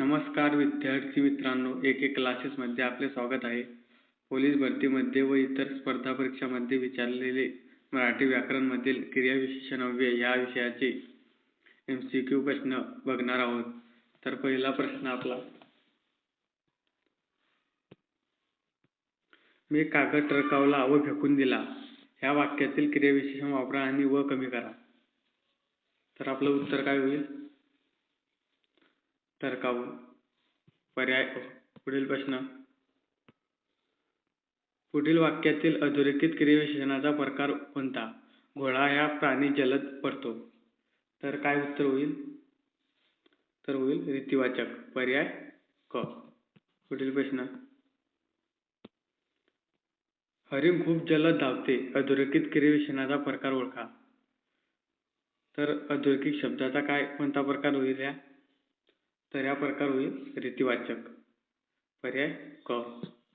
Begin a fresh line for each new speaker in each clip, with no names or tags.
नमस्कार विद्यार्थी मित्रांनो एक एक क्लासेसमध्ये आपले स्वागत आहे. पोलीस भरतीमध्ये व इतर स्पर्धा परीक्षामध्ये विचारलेले मराठी व्याकरणमधील क्रियाविशेषण अव्यय या विषयाचे एम सी क्यू प्रश्न बघणार आहोत. तर पहिला प्रश्न आपला. मी कागद टरकावला व फेकून दिला. या वाक्यातील क्रियाविशेषण वापरा आणि व कमी करा. तर आपलं उत्तर काय होईल? टरकावून पर्याय पुढील प्रश्न. पुढील वाक्यातील अधोरेखित क्रियाविशेषणाचा प्रकार कोणता? घोडा ह्या प्राणी जलद पडतो. तर काय उत्तर होईल? तर होईल रीतिवाचक पर्याय क. पुढील प्रश्न. हरिण खूप जलद धावते. अधोरेखित क्रियाविशेषणाचा प्रकार ओळखा. तर अधोरेखित शब्दाचा काय कोणता प्रकार होईल या तर या प्रकार होईल रीतिवाचक. पर्याय क.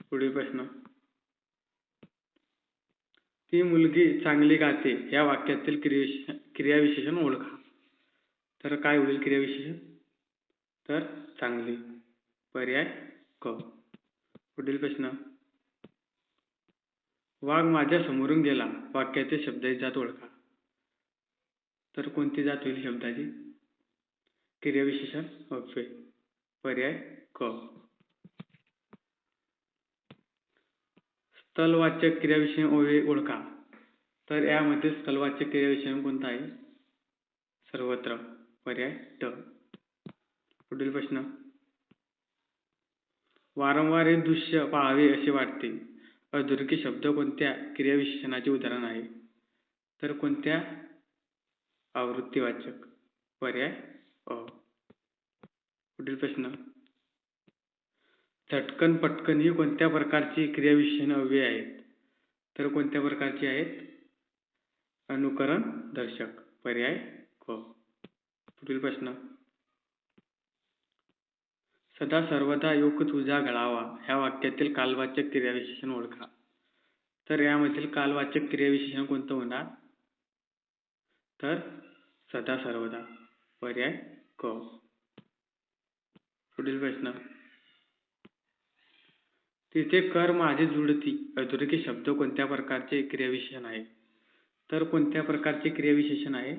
पुढील प्रश्न. ती मुलगी चांगली गाते या वाक्यातील क्रियाविशेषण ओळखा. तर काय होईल क्रियाविशेषण? तर चांगली. पर्याय क. पुढील प्रश्न. वाघ माझ्या समोरून गेला वाक्याचे शब्दाची जात ओळखा. तर कोणती जात होईल शब्दाची? क्रियाविशेषण अव्यय पर्याय क स्थलवाचक क्रियाविशेषण अव्यय ओळखा तर यामध्ये स्थलवाचक क्रियाविशेषण कोणता आहे सर्वत्र पर्याय ट पुढील प्रश्न वारंवार हे दृश्य पाहावे असे वाटते अधोरेखित शब्द कोणत्या? क्रियाविशेषणाचे उदाहरण आहे. तर कोणत्या? आवृत्तीवाचक. पर्याय पुढील प्रश्न. झटकन पटकन ही कोणत्या प्रकारची क्रियाविशेषण अव्यय आहेत? तर कोणत्या प्रकारची आहेत? अनुकरण दर्शक पर्याय क. पुढील प्रश्न. सदा सर्वदा योग तुझा घडावा ह्या वाक्यातील कालवाचक क्रियाविशेषण ओळखा. तर यामधील कालवाचक क्रियाविशेषण कोणतं होणार? तर सदा सर्वदा पर्याय क। पुढील प्रश्न. तिथे कर माझे जुडती. अधोरेखित शब्द कोणत्या प्रकारचे क्रियाविशेषण आहे? तर कोणत्या प्रकारचे क्रियाविशेषण आहे?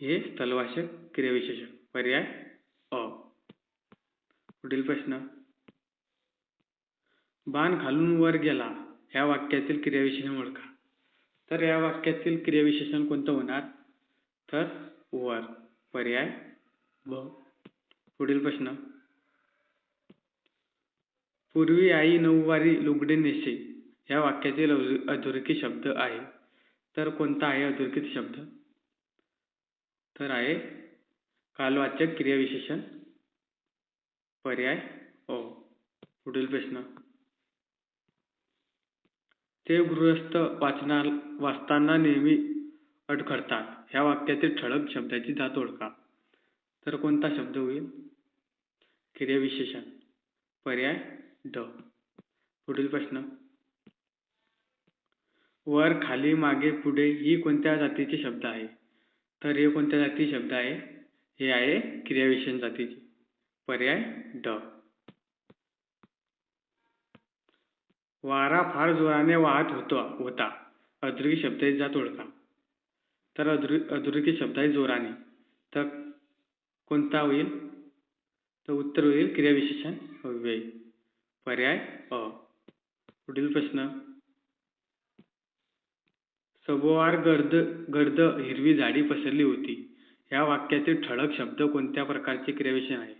हे स्थलवाचक क्रियाविशेषण. पर्याय अ. पुढील प्रश्न. बाण खालून वर गेला. या वाक्यातील क्रियाविशेषण ओळखा. तर या वाक्यातील क्रियाविशेषण कोणतं होणार? तर वर. पर्याय व पुढील प्रश्न. पूर्वी आई नऊवारी लुगडे नेसे या वाक्यातील अधोरेखित शब्द आहे. तर कोणता आहे अधोरेखित शब्द? तर आहे कालवाचक क्रियाविशेषण. पर्याय ओ. पुढील प्रश्न. ते गृहस्थ वाचना वाचताना नेहमी अडखडतात. ह्या वाक्यातील ठळक शब्दाची जात ओळखा. तर कोणता शब्द होईल? क्रियाविशेषण. पर्याय ड. पुढील प्रश्न. वर खाली मागे पुढे ही कोणत्या जातीचे शब्द आहे? तर हे कोणत्या जातीचे शब्द आहे? हे आहे क्रियाविशेषण जातीचे. पर्याय ड. वारा फार जोराने वाहत होतो होता. अधोरेखित शब्दाची जात ओळखा. तर अधोरेखित शब्दाची जोराने. तर कोणता होईल? तर उत्तर होईल क्रियाविशेषण अव्यय पर्याय अ. पुढील प्रश्न. सभोवार गर्द गर्द हिरवी झाडी पसरली होती. या वाक्यातील ठळक शब्द कोणत्या प्रकारचे क्रियाविशेषण आहे?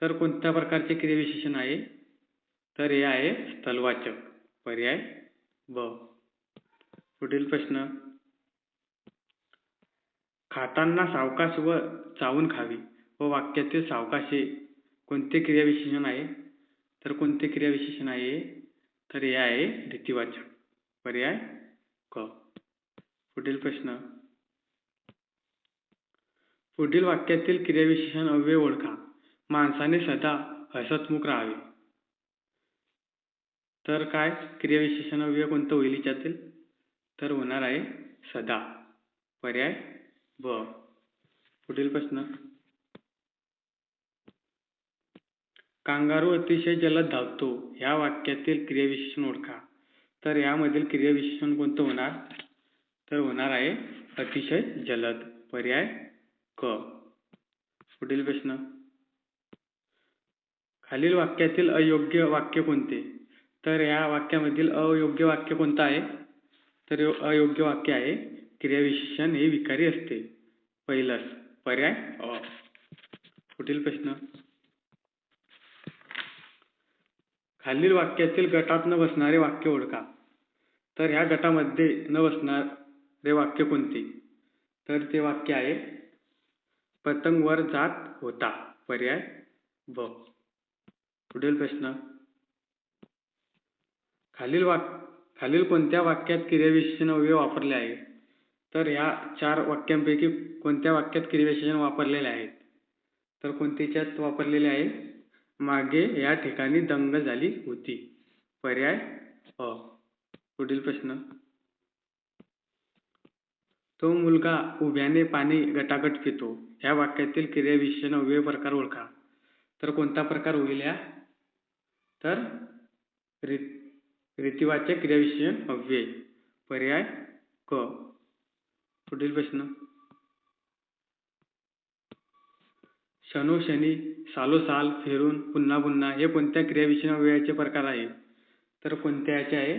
तर कोणत्या प्रकारचे क्रियाविशेषण आहे? तर हे आहे स्थलवाचक. पर्याय ब. पुढील प्रश्न. खाताना सावकाश व चावून खावी व वाक्यातील सावकाश हे कोणते क्रियाविशेषण आहे? तर कोणते क्रियाविशेषण आहे? तर हे आहे रीतिवाचक. पर्याय क. पुढील प्रश्न. पुढील वाक्यातील क्रियाविशेषण अव्यय ओळखा. माणसाने सदा हसतमुख राहावे. तर काय? क्रियाविशेषण अव्यय कोणतं होईल याच्यातील? तर होणार आहे सदा. पर्याय ब पुढील प्रश्न. कांगारू अतिशय जलद धावतो. या वाक्यातील क्रियाविशेषण ओळखा. तर यामधील क्रियाविशेषण कोणतं होणार? तर होणार आहे अतिशय जलद. पर्याय क. पुढील प्रश्न. खालील वाक्यातील अयोग्य वाक्य कोणते? तर या वाक्यामधील अयोग्य वाक्य कोणतं आहे? तर अयोग्य वाक्य आहे क्रियाविशेषण हे विकारी असते. पहिलंच पर्याय अ. पुढील प्रश्न. खालील वाक्यातील गटात न बसणारे वाक्य ओळखा. तर ह्या गटामध्ये न बसणारे वाक्य कोणते? तर ते वाक्य आहे पतंग वर जात होता. पर्याय ब. पुढील प्रश्न. खालील वाक खालील कोणत्या वाक्यात क्रियाविशेषण अव्यय वापरले आहे? तर या चार वाक्यांपैकी कोणत्या वाक्यात क्रियाविशेषण वापरलेले आहेत? तर कोणत्याच्यात वापरलेले आहे? मागे या ठिकाणी दंग झाली होती. पर्याय अ. पुढील प्रश्न. तो मुलगा उभ्याने पाणी गटागट पितो. ह्या वाक्यातील क्रियाविशेषण अव्यय प्रकार ओळखा. तर कोणता प्रकार होईल या तर रीत रीतिवाचक क्रियाविशेषण अव्यय. पर्याय क. पुढील प्रश्न. क्षणोक्षणी सालोसाल फिरून पुन्हा पुन्हा हे कोणत्या क्रियाविशेषण प्रकार आहे? तर कोणत्या याचे आहे?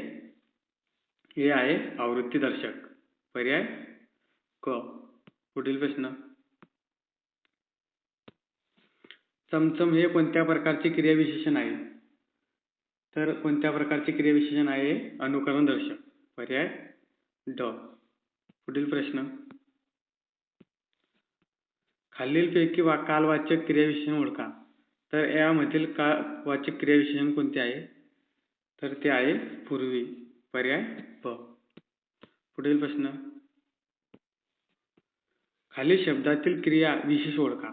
हे आहे आवृत्ती दर्शक. पर्याय? क. पुढील प्रश्न. चमचम हे कोणत्या प्रकारचे क्रियाविशेषण आहे? तर कोणत्या प्रकारचे क्रियाविशेषण आहे? अनुकरण दर्शक. पर्याय? ड. पुढील प्रश्न. खालीलपैकी वा कालवाचक क्रियाविशेषण ओळखा. तर यामधील कालवाचक क्रियाविशेषण कोणते आहे? तर ते आहे पूर्वी. पर्याय प. पुढील प्रश्न. खालील शब्दातील क्रिया विशेष ओळखा.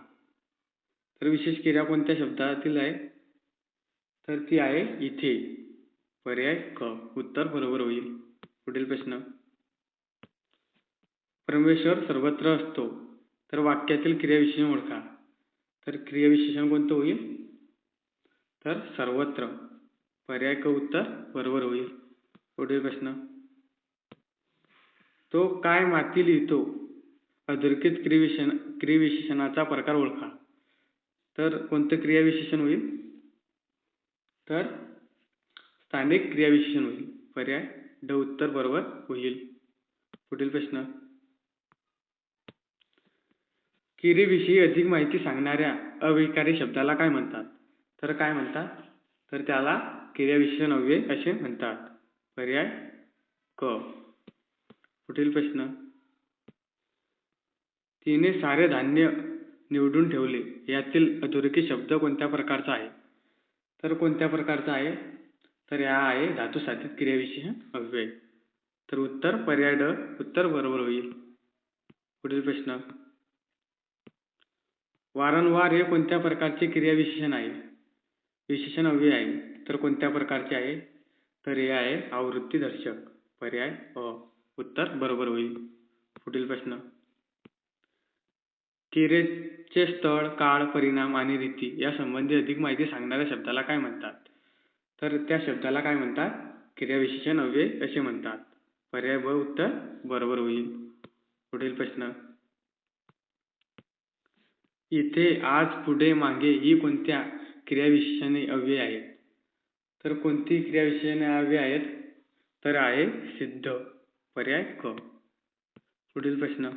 तर विशेष क्रिया कोणत्या शब्दातील आहे? तर ती आहे इथे. पर्याय क. उत्तर बरोबर होईल. पुढील प्रश्न. परमेश्वर सर्वत्र असतो. तर वाक्यातील क्रियाविशेषण ओळखा. तर क्रियाविशेषण कोणतं होईल? तर सर्वत्र. पर्याय क उत्तर बरोबर होईल. पुढील प्रश्न. तो काय माती लिहितो? अधोरेखित क्रियाविशेषण क्रियाविशेषणाचा प्रकार ओळखा. तर कोणतं क्रियाविशेषण होईल? तर स्थानिक क्रियाविशेषण होईल. पर्याय ड उत्तर बरोबर होईल. पुढील प्रश्न. हिरेविषयी अधिक माहिती सांगणाऱ्या अविकारी शब्दाला काय म्हणतात? तर काय म्हणतात? तर त्याला क्रियाविशेषण अव्यय असे म्हणतात. पर्याय क. पुढील प्रश्न. तिने सारे धान्य निवडून ठेवले. यातील अधोरेखित शब्द कोणत्या प्रकारचा आहे? तर कोणत्या प्रकारचा आहे? तर या आहे धातू साधित क्रियाविशेषण अव्यय. तर उत्तर पर्याय ड. उत्तर बरोबर होईल. पुढील प्रश्न. वारंवार हे कोणत्या प्रकारचे क्रियाविशेषण आहे? विशेषण अव्यय आहे. तर कोणत्या प्रकारचे आहे? तर हे आहे आवृत्ती दर्शक. पर्याय अ. उत्तर बरोबर होईल. पुढील प्रश्न. क्रियेचे स्थळ काळ परिणाम आणि रीती या संबंधी अधिक माहिती सांगणाऱ्या शब्दाला काय म्हणतात? तर त्या शब्दाला काय म्हणतात? क्रियाविशेषण अव्यय असे म्हणतात. पर्याय ब. उत्तर बरोबर होईल. पुढील प्रश्न. इथे आज पुढे मागे ही कोणत्या क्रियाविशेषणे अव्यय आहेत? तर कोणती क्रियाविशेषणे अव्यय आहेत? तर आहे सिद्ध. पर्याय क. पुढील प्रश्न.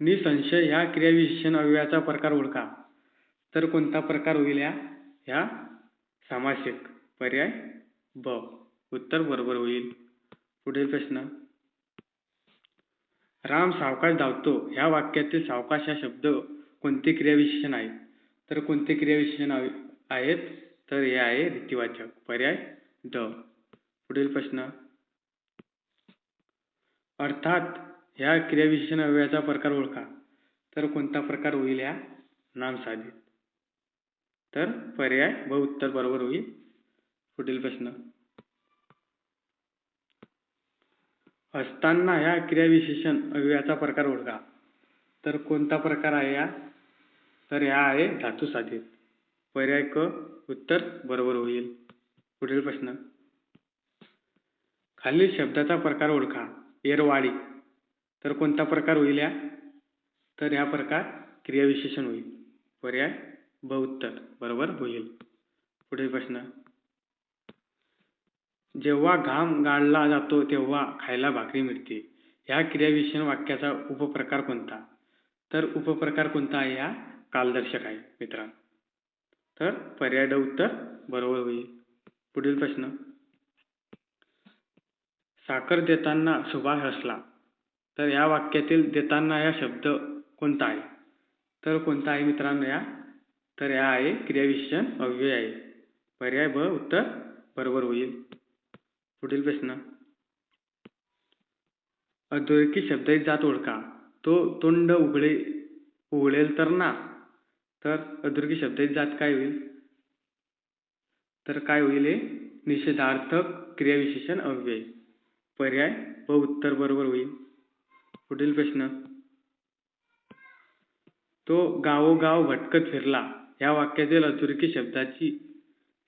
निसंशय ह्या क्रियाविशेषण अव्ययाचा प्रकार ओळखा. तर कोणता प्रकार होईल या? ह्या सामासिक पर्याय ब. उत्तर बरोबर होईल. पुढील प्रश्न. राम सावकाश धावतो. ह्या वाक्यातील सावकाश हा शब्द कोणते क्रियाविशेषण आहे तर कोणते क्रियाविशेषण आहेत. तर हे आहे रीतिवाचक. पर्याय ड. पुढील प्रश्न. अर्थात ह्या क्रियाविशेषण अव्ययाचा प्रकार ओळखा. तर कोणता प्रकार होईल या नामसाधित तर पर्याय व उत्तर बरोबर होईल. पुढील प्रश्न. असताना ह्या क्रियाविशेषण अव्ययाचा प्रकार ओळखा. तर कोणता प्रकार आहे या? तर ह्या आहे धातू साधित. पर्याय क उत्तर बरोबर होईल. पुढील प्रश्न. खालील शब्दाचा प्रकार ओळखा. एरवाडी तर कोणता प्रकार होईल या? तर ह्या प्रकार क्रियाविशेषण होईल. पर्याय ब उत्तर बरोबर होईल. पुढील प्रश्न. जेव्हा घाम गाळला जातो तेव्हा खायला भाकरी मिळते. ह्या क्रियाविशेषण वाक्याचा उपप्रकार कोणता? तर उपप्रकार कोणता आहे? हा कालदर्शक आहे मित्रांनो. तर पर्याय उत्तर बरोबर होईल. पुढील प्रश्न. साखर देताना सुभाष हसला. तर या वाक्यातील देताना या शब्द कोणता आहे? तर कोणता आहे मित्रांनो या? तर या आहे क्रियाविशेषण अव्यय आहे. पर्याय ब उत्तर बरोबर होईल. पुढील प्रश्न. अधोरेखित शब्दाची जात ओळखा. तो तोंड उघडे उघडेल तर ना? तर अधोरेखित शब्दाची जात काय होईल? तर काय होईल हे? निषेधार्थक क्रियाविशेषण अव्यय. पर्याय व उत्तर बरोबर होईल. पुढील प्रश्न. तो गावोगाव भटकत फिरला. या वाक्यातील अधोरेखित शब्दाची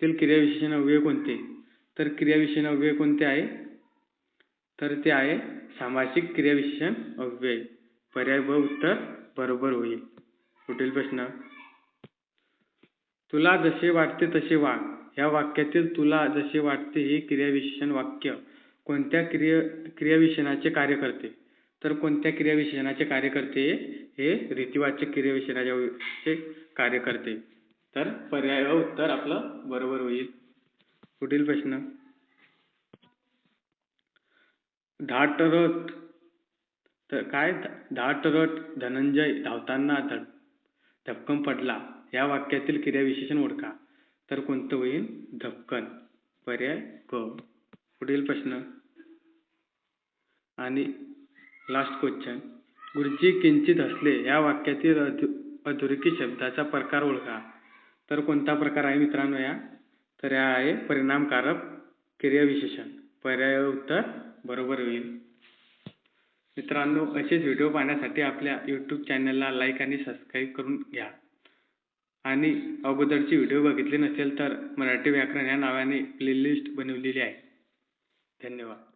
तील क्रियाविशेषण अव्यय कोणते? तर क्रियाविशेषण अव्यय कोणते आहे? तर ते आहे सामासिक क्रियाविशेषण अव्यय. पर्याय ब उत्तर बरोबर होईल. पुढील प्रश्न. तुला जसे वाटते तसे वाग. या वाक्यातील तुला जसे वाटते हे क्रियाविशेषण वाक्य कोणत्या क्रिया क्रियाविशेषणाचे कार्य करते तर कोणत्या क्रियाविशेषणाचे कार्य करते हे रीतिवाचक क्रियाविशेषणाचे कार्य करते तर पर्याय व उत्तर आपलं बरोबर होईल. पुढील प्रश्न. धाटरथ तर काय धाटरथ धनंजय धावताना धड धपकन पडला. या वाक्यातील क्रियाविशेषण ओळखा. तर कोणतं होईल? धपकन. पर्याय क. पुढील प्रश्न. आणि लास्ट क्वेश्चन गुरुजी किंचित हसले. या वाक्यातील अधु अधोरेखित शब्दाचा प्रकार ओळखा. तर कोणता प्रकार आहे मित्रांनो या? तर या आहे परिणामकारक क्रियाविशेषण पर्याय उत्तर बरोबर होईल. मित्रांनो असेच व्हिडिओ पाहण्यासाठी आपल्या यूट्यूब चॅनलला लाईक आणि सबस्क्राईब करून घ्या. आणि अगोदरचे व्हिडिओ बघितले नसेल तर मराठी व्याकरण या नावाने प्लेलिस्ट बनवलेली आहे. धन्यवाद.